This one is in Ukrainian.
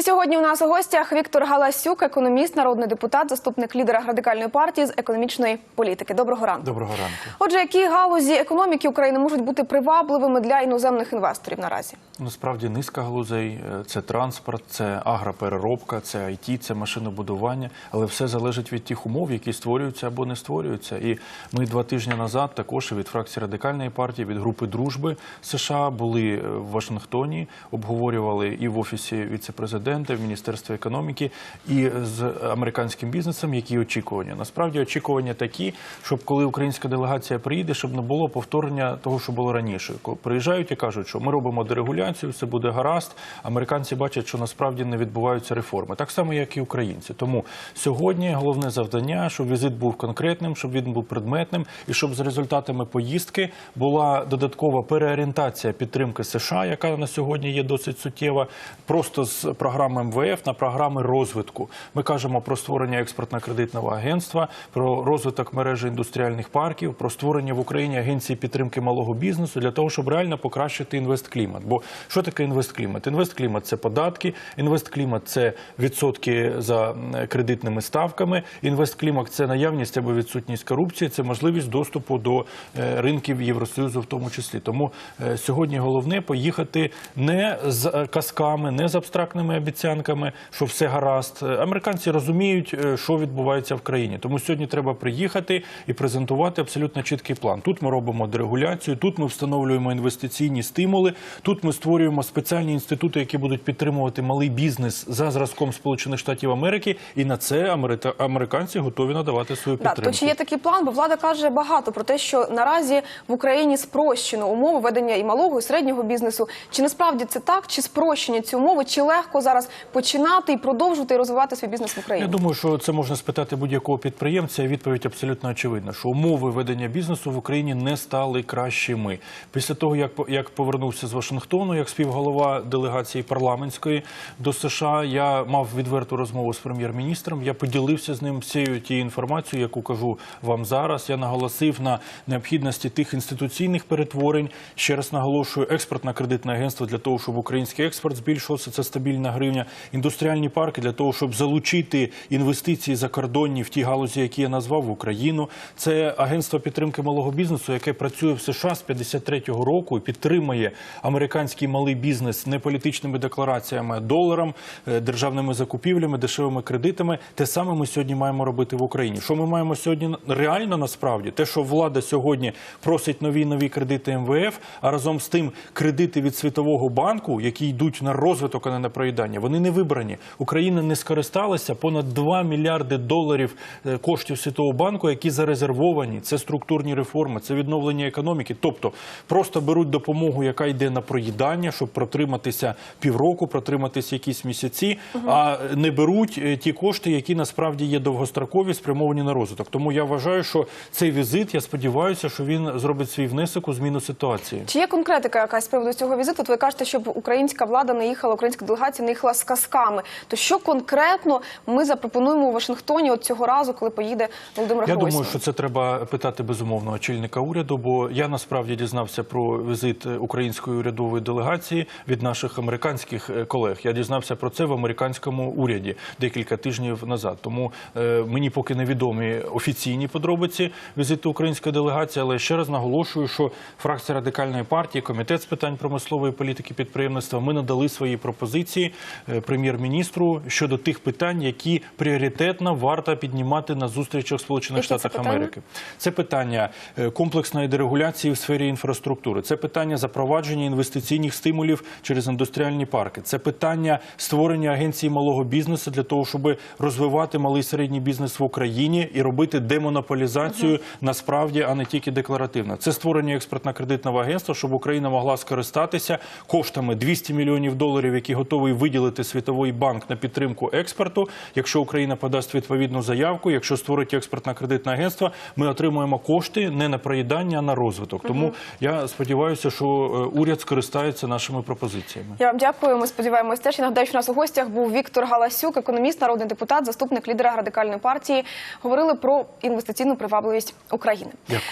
І сьогодні у нас у гостях Віктор Галасюк, економіст, народний депутат, заступник лідера радикальної партії з економічної політики. Доброго ранку. Доброго ранку. Отже, які галузі економіки України можуть бути привабливими для іноземних інвесторів наразі? Насправді низка галузей Е, це транспорт, це агропереробка, це IT, це машинобудування, але все залежить від тих умов, які створюються або не створюються. І ми два тижні назад також від фракції радикальної партії, від групи дружби США були е, в Вашингтоні, обговорювали і в офісі віцепрезидента, в міністерстві економіки, і з американським бізнесом, які очікування. Насправді очікування такі, щоб коли українська делегація приїде, щоб не було повторення того, що було раніше. Приїжджають і кажуть, що ми робимо дерегуляцію, все буде гаразд. Американці бачать, що насправді не відбуваються реформи, так само як і українці. Тому сьогодні головне завдання, щоб візит був конкретним, щоб він був предметним, і щоб з результатами поїздки була додаткова переорієнтація підтримки США, яка на сьогодні є досить суттєва, просто з програми МВФ на програми розвитку. Ми кажемо про створення експортно-кредитного агентства, про розвиток мережі індустріальних парків, про створення в Україні агенції підтримки малого бізнесу для того, щоб реально покращити інвестклімат. Бо що таке інвестклімат? Інвестклімат це податки, інвестклімат це відсотки за кредитними ставками. Інвестклімат це наявність або відсутність корупції, це можливість доступу до е, ринків Євросоюзу, в тому числі. Тому е, сьогодні головне поїхати не з е, казками, не з абстрактними обіцянками, що все гаразд. Американці розуміють, е, що відбувається в країні. Тому сьогодні треба приїхати і презентувати абсолютно чіткий план. Тут ми робимо дерегуляцію, тут ми встановлюємо інвестиційні стимули, тут ми створюємо спеціальні інститути, які будуть підтримувати малий бізнес за зразком Сполучених Штатів Америки, і на це америка- американці готові надавати свою Да, підтримку. то чи є такий план? Бо влада каже багато про те, що наразі в Україні спрощено умови ведення і малого, і середнього бізнесу. Чи насправді це так? Чи спрощені ці умови? Чи легко зараз починати і продовжувати розвивати свій бізнес в Я думаю, що це можна спитати будь-якого підприємця. Відповідь абсолютно очевидна, що умови ведення бізнесу в Україні не стали кращими. Після того, як як повернувся з Вашингтону, як співголова делегації парламентської до США, я мав відверту розмову з прем'єр-міністром. Я поділився з ним всією тією інформацією, яку кажу вам зараз. Я наголосив на необхідності тих інституційних перетворень. Ще раз наголошую, експортне кредитне агентство для того, щоб український експорт збільшувався. Це стабільна гривня. Індустріальні парки для того, щоб залучити інвестиції закордонні в ті галузі, які я назвав в Україну. Це агентство підтримки малого бізнесу, яке працює в США з 53-го року і підтримує американський малий бізнес не політичними деклараціями, доларом, е, державними закупівлями, дешевими кредитами. Те саме ми сьогодні маємо робити в Україні. Що ми маємо сьогодні реально насправді? Те, що влада сьогодні просить нові нові кредити МВФ, а разом з тим кредити від Світового банку, які йдуть на розвиток, а не на проїдання, вони не вибрані. Україна не скористалася понад 2 мільярди доларів е, коштів Світового банку, які зарезервовані. Це структурні реформи, це відновлення економіки. Тобто просто беруть допомогу, яка йде на проїдання, щоб протриматися півроку, протриматися якісь місяці, а не беруть е, ті кошти, які насправді є довгострокові, спрямовані на розвиток. Тому я вважаю, що цей візит, я сподіваюся, що він зробить свій внесок у зміну ситуації. Чи є конкретика якась з приводу цього візиту? От ви кажете, щоб українська влада не їхала, українська делегація не їхала з казками. То що конкретно ми запропонуємо у Вашингтоні от цього разу, коли поїде Володимир Я думаю, що це треба питати безумовно очільника уряду, бо я насправді дізнався про візит української урядової делегації від наших американських е, колег. Я дізнався про це в американському уряді декілька тижнів назад. Тому е, мені поки невідомі офіційні подробиці візиту української делегації, але ще раз наголошую, що фракція радикальної партії, комітет з питань промислової політики підприємництва, ми надали свої пропозиції прем'єр-міністру щодо тих питань, які пріоритетно варто піднімати на зустрічах Сполучених Штатах? Америки. Це питання е, комплексної дерегуляції в сфері інфраструктури. Це питання запровадження інвестиційних стимулів через індустріальні парки. Це питання створення агенції малого бізнесу для того, щоб розвивати малий і середній бізнес в Україні і робити демонополізацію насправді, а не тільки декларативно. Це створення експортно-кредитного агентства, щоб Україна могла скористатися коштами 200 мільйонів доларів, які готовий виділити Світовий банк на підтримку експорту. Якщо Україна подасть відповідну заявку, якщо створить експортно-кредитне агентство, ми отримуємо кошти не на проїдання, а на розвиток. Тому я сподіваюся, що е, уряд скористається нашими пропозиціями. Я вам дякую. Ми сподіваємось теж. Я нагадаю, що у нас у гостях був Віктор Галасюк, економіст, народний депутат, заступник лідера радикальної партії. Говорили про інвестиційну привабливість України. Дякую.